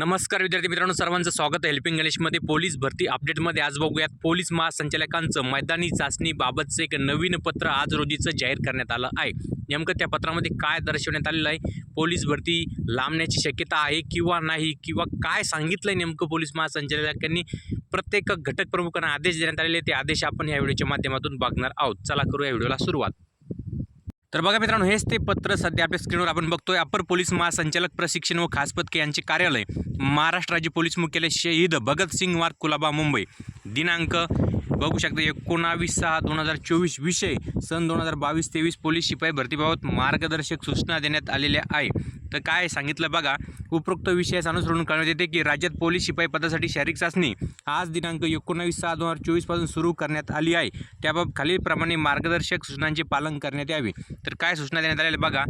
नमस्कार विद्यार्थी मित्रांनो सर्वांचं स्वागत आहे. हेल्पिंग गणेशमध्ये पोलीस भरती अपडेटमध्ये आज बघूयात. पोलीस महासंचालकांचं मैदानी चाचणीबाबतचं एक नवीन पत्र आज रोजीचं जाहीर करण्यात आलं आहे. नेमकं त्या पत्रामध्ये काय दर्शवण्यात आलेलं आहे? पोलीस भरती लांबण्याची शक्यता आहे किंवा नाही? किंवा काय सांगितलं आहे नेमकं पोलीस महासंचालकांनी? प्रत्येक घटक प्रमुखांना आदेश देण्यात आलेले ते आदेश आपण या व्हिडिओच्या माध्यमातून बघणार आहोत. चला करू या व्हिडिओला सुरुवात. तर बघा मित्रांनो हेच ते पत्र सध्या आपल्या स्क्रीनवर आपण बघतोय. अपर पोलीस महासंचालक प्रशिक्षण व खास पथके यांचे कार्यालय महाराष्ट्र राज्य पोलीस मुख्यालय शहीद भगतसिंग मार्ग कुलाबा मुंबई. दिनांक बघू शकता एकोणावीस सहा दोन हजार चोवीस विषय सन दोन हजार बावीस तेवीस पोलीस शिपाई भरतीबाबत मार्गदर्शक सूचना देण्यात आलेल्या आहे. तर काय सांगितलं बघा उपरोक्त विषयास अनुसरून कळण्यात येते की राज्यात पोलीस शिपाई पदासाठी शारीरिक चाचणी आज दिनांक एकोणावीस सहा दोन हजार चोवीसपासून सुरू करण्यात आली आहे. त्याबाबत खालीलप्रमाणे मार्गदर्शक सूचनांचे पालन करण्यात यावे. तर काय सूचना देण्यात आलेल्या बघा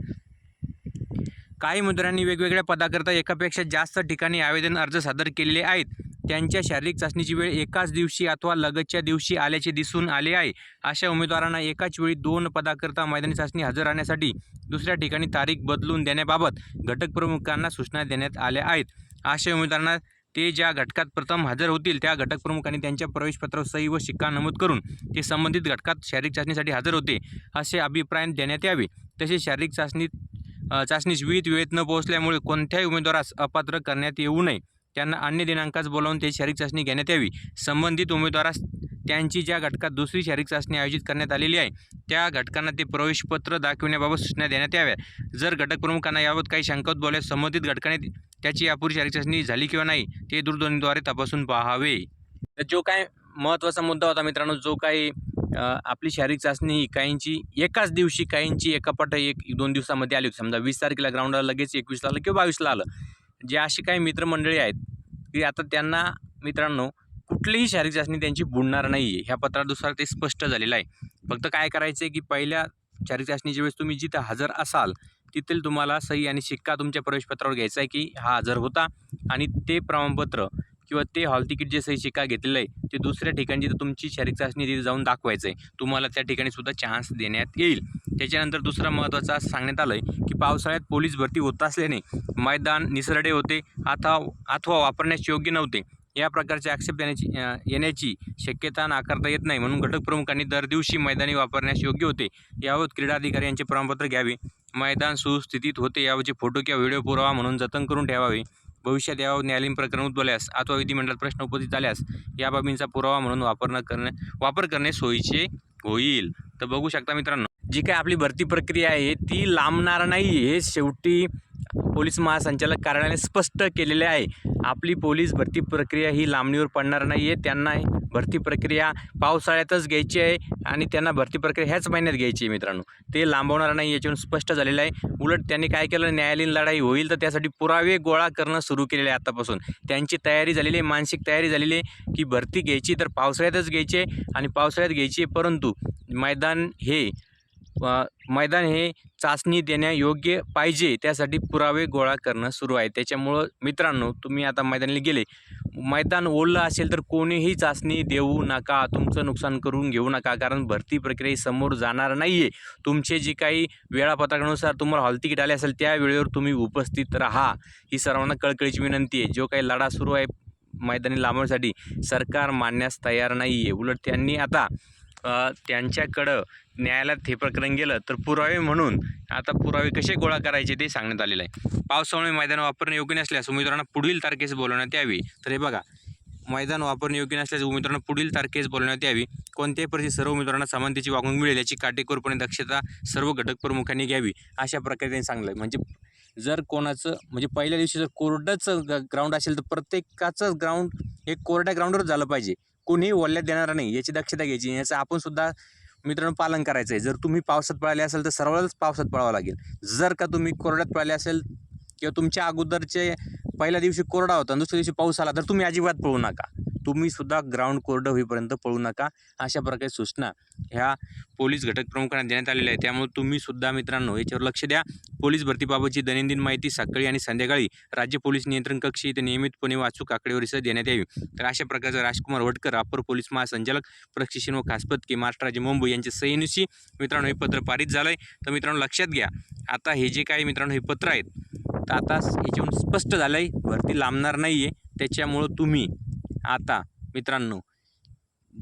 काही मुद्रांनी वेगवेगळ्या पदाकरता एकापेक्षा जास्त ठिकाणी आवेदन अर्ज सादर केलेले आहेत. त्यांच्या शारीरिक चाचणीची वेळ एकाच दिवशी अथवा लगतच्या दिवशी आल्याचे दिसून आले आहे. अशा उमेदवारांना एकाच वेळी दोन पदाकरता मैदानी चाचणी हजर राहण्यासाठी दुसऱ्या ठिकाणी तारीख बदलून देण्याबाबत घटक प्रमुखांना सूचना देण्यात आल्या आहेत. अशा उमेदवारांना ते ज्या घटकात प्रथम हजर होतील त्या घटक प्रमुखांनी त्यांच्या प्रवेशपत्रावर सही व शिक्का नमूद करून ते संबंधित घटकात शारीरिक चाचणीसाठी हजर होते असे अभिप्राय देण्यात यावे. तसेच शारीरिक चाचणीत चाचणीस विहित वेळेत न पोहोचल्यामुळे कोणत्याही उमेदवारास अपात्र करण्यात येऊ नये. त्यांना अन्य दिनांकास बोलावून ते शारीरिक चाचणी घेण्यात यावी. संबंधित उमेदवारास त्यांची ज्या घटकात दुसरी शारीरिक चाचणी आयोजित करण्यात आलेली आहे त्या घटकांना ते प्रवेशपत्र दाखविण्याबाबत सूचना देण्यात याव्या. जर घटक प्रमुखांना याबाबत काही शंका उद्भवल्यास संबंधित घटकाने त्याची यापूर्वी शारीरिक चाचणी झाली किंवा नाही ते दूरध्वनीद्वारे तपासून पाहावे. तर जो काय महत्त्वाचा मुद्दा होता मित्रांनो जो काही आपली शारीरिक चाचणी ही काहींची एकाच दिवशी काहींची एकापाठ एक दोन दिवसामध्ये आली होती. समजा वीस तारखेला ग्राउंडला लगेच एकवीसला आलं किंवा बावीसला आलं. जे अशी काही मित्रमंडळी आहेत की आता त्यांना मित्रांनो कुठलीही शारीरिक चाचणी त्यांची बुडणार नाही आहे ह्या पत्रानुसार ते स्पष्ट झालेलं आहे. फक्त काय करायचं आहे की पहिल्या शारीरिक चाचणीच्या वेळेस तुम्ही जिथं हजर असाल तिथील तुम्हाला सही आणि शिक्का तुमच्या प्रवेशपत्रावर घ्यायचा आहे की हा हजर होता. आणि ते प्रमाणपत्र किंवा ते हॉल तिकीट जे सही शिक्का घेतलेलं आहे ते दुसऱ्या ठिकाणी जिथं तुमची शारीरिक चाचणी तिथे जाऊन दाखवायचं आहे तुम्हाला त्या ठिकाणी सुद्धा चान्स देण्यात येईल. त्याच्यानंतर दुसरा महत्त्वाचा असं सांगण्यात आलं आहे की पावसाळ्यात पोलीस भरती होत असल्याने मैदान निसरडे होते अथवा अथवा वापरण्यास योग्य नव्हते. या प्रकारचे आक्षेप देण्याची येण्याची शक्यता नाकारता येत नाही म्हणून घटक प्रमुखांनी दर दिवशी मैदानी वापरण्यास योग्य होते. यावर क्रीडा अधिकारी यांचे प्रमाणपत्र घ्यावे. मैदान सुस्थितीत होते यावरचे फोटो किंवा व्हिडिओ पुरावा म्हणून जतन करून ठेवावे. भविष्यात यावर न्यायालयीन प्रकरण उद्भवल्यास अथवा विधिमंडळात प्रश्न उपस्थित झाल्यास या बाबींचा पुरावा म्हणून वापर न करणे वापर करणे सोयीचे होईल. तर बघू शकता मित्रांनो जी काय आपली भरती प्रक्रिया आहे ती लांबणार नाही. हे शेवटी पोलीस महासंचालक कार्यालयाने स्पष्ट केलेले आहे. आपली पोलीस भरती प्रक्रिया ही लांबणीवर पडणार नाही आहे त्यांना भरती प्रक्रिया पावसाळ्यातच घ्यायची आहे आणि त्यांना भरती प्रक्रिया ह्याच महिन्यात घ्यायची आहे मित्रांनो. ते लांबवणार नाही याच्यावरून स्पष्ट झालेलं आहे. उलट त्यांनी काय केलं न्यायालयीन लढाई होईल तर त्यासाठी पुरावे गोळा करणं सुरू केलेलं आहे आतापासून. त्यांची तयारी झालेली आहे मानसिक तयारी झालेली आहे की भरती घ्यायची तर पावसाळ्यातच घ्यायची आहे आणि पावसाळ्यात घ्यायची आहे परंतु मैदान हे मैदान हे चाचणी देण्यायोग्य पाहिजे त्यासाठी पुरावे गोळा करणं सुरू आहे. त्याच्यामुळं मित्रांनो तुम्ही आता मैदानाला गेले. मैदान ओढलं असेल तर कोणीही चाचणी देऊ नका तुमचं नुकसान करून घेऊ नका कारण भरती प्रक्रिया ही समोर जाणार नाही आहे तुमचे जे काही वेळापत्रकानुसार तुम्हाला हॉल तिकीट आले असेल त्या वेळेवर तुम्ही उपस्थित राहा. ही सर्वांना कळकळीची विनंती आहे. जो काही लढा सुरू आहे मैदानी लांबवण्यासाठी सरकार मानण्यास तयार नाही आहे उलट त्यांनी आता त्यांच्याकडं न्यायालयात हे प्रकरण गेलं तर पुरावे म्हणून आता पुरावे कसे गोळा करायचे ते सांगण्यात आलेलं आहे. पावसामुळे मैदान वापरणे योग्य नसल्यास उमेदवारांना पुढील तारखेस बोलवण्यात यावी. तर हे बघा मैदान वापरणे योग्य नसल्यास उमेदवारांना पुढील तारखेस बोलवण्यात यावी. कोणत्याही परिस्थितीत सर्व उमेदवारांना समानतेची वागणूक मिळेल याची काटेकोरपणे दक्षता सर्व घटक प्रमुखांनी घ्यावी अशा प्रकारे त्यांनी सांगलं म्हणजे जर कोणाचं म्हणजे पहिल्या दिवशी जर कोरडंच ग्राउंड असेल तर प्रत्येकाचं ग्राउंड हे कोरड्या ग्राउंडवर झालं पाहिजे. कोणीही ओल्यात देणार नाही याची दक्षता घ्यायची याचं आपण सुद्धा मित्रांनो पालन करायचं आहे जर तुम्ही पावसात पळाले असेल तर सर्वांनाच पावसात पळावं लागेल. जर का तुम्ही कोरड्यात पळाले असेल किंवा तुमच्या अगोदरचे पहिल्या दिवशी कोरडा होता दुसऱ्या दिवशी पाऊस आला तर तुम्ही अजिबात पळू नका. तुम्ही सुद्धा ग्राउंड कोरडं होईपर्यंत पळू नका अशा प्रकारे सूचना ह्या पोलीस घटक प्रमुखांना देण्यात आलेल्या आहे त्यामुळे तुम्ही सुद्धा मित्रांनो याच्यावर लक्ष द्या. पोलीस भरतीबाबतची दैनंदिन माहिती सकाळी आणि संध्याकाळी राज्य पोलीस नियंत्रण कक्ष इथे नियमितपणे वाचूक आकडेवारीसह देण्यात यावी. तर अशा प्रकारचं राजकुमार वटकर अपर पोलीस महासंचालक प्रशिक्षण व खासपतके महाराष्ट्र राज्य मुंबई यांच्या सहीनुशी मित्रांनो हे पत्र पारित झालं आहे तर मित्रांनो लक्षात घ्या आता हे जे काही मित्रांनो हे पत्र आहेत तर आता याच्यावरून स्पष्ट झालं आहे भरती लांबणार नाही आहे त्याच्यामुळं तुम्ही आता मित्रांनो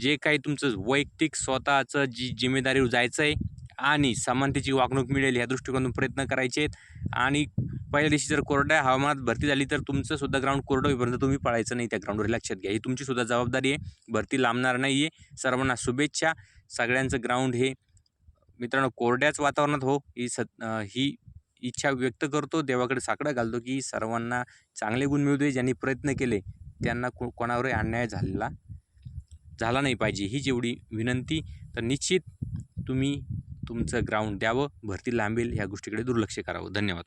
जे काही तुमचं वैयक्तिक स्वतःचं जी जिम्मेदारीवर जायचं आहे आणि समानतेची वागणूक मिळेल ह्या दृष्टिकोनातून प्रयत्न करायचे आहेत. आणि पहिल्या दिवशी जर कोरड्या हवामानात भरती झाली तर तुमचं सुद्धा ग्राउंड कोरडं होईपर्यंत तुम्ही पळायचं नाही त्या ग्राउंडवर लक्षात घ्या ही तुमची सुद्धा जबाबदारी आहे. भरती लांबणार नाही आहे सर्वांना शुभेच्छा. सगळ्यांचं ग्राउंड हे मित्रांनो कोरड्याच वातावरणात हो ही सत ही इच्छा व्यक्त करतो. देवाकडे साकडं घालतो की सर्वांना चांगले गुण मिळू दे. ज्यांनी प्रयत्न केले त्यांना को कोणावरही अन्याय झालेला झाला नाही पाहिजे. ही जेवढी विनंती तर निश्चित तुम्ही तुमचं ग्राउंड द्यावं भरती लांबेल ह्या गोष्टीकडे दुर्लक्ष करावं. धन्यवाद.